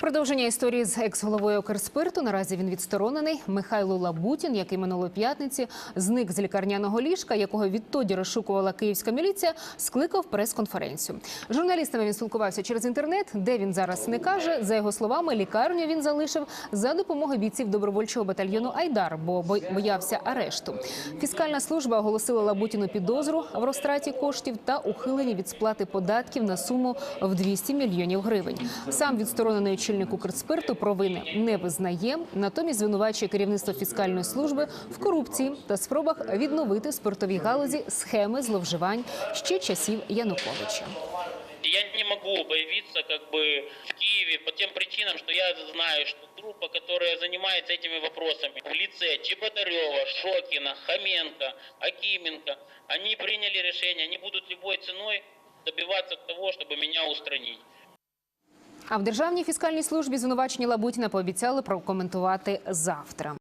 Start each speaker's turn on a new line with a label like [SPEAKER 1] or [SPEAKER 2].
[SPEAKER 1] Продовження історії з екс-головою Укрспирту. Наразі він відсторонений. Михайло Лабутін, який минулої п'ятниці зник з лікарняного ліжка, якого відтоді розшукувала київська міліція, скликав прес-конференцію. Журналістами він спілкувався через інтернет, де він зараз не каже. За його словами, лікарню він залишив за допомогою бійців добровольчого батальйону Айдар, бо- боявся арешту. Фіскальна служба оголосила Лабутіну підозру в розтраті коштів та ухиленні від сплати податків на суму в 200 мільйонів гривень. Сам відсторонений очільник Укрспирту провини не визнає, натомість звинувачує керівництво фіскальної служби в корупції та спробах відновити в спиртовій галузі схеми зловживань ще часів Януковича.
[SPEAKER 2] Я не могу появиться как бы в Киеве по тем причинам, что я знаю, что группа, которая занимается этими вопросами в лице Чеботарева, Шокина, Хоменко, Акименко, они приняли решение, они будут любой ценой добиваться того, чтобы меня устранить.
[SPEAKER 1] А в державній фіскальній службі звинувачення Лабутіна пообіцяли прокоментувати завтра.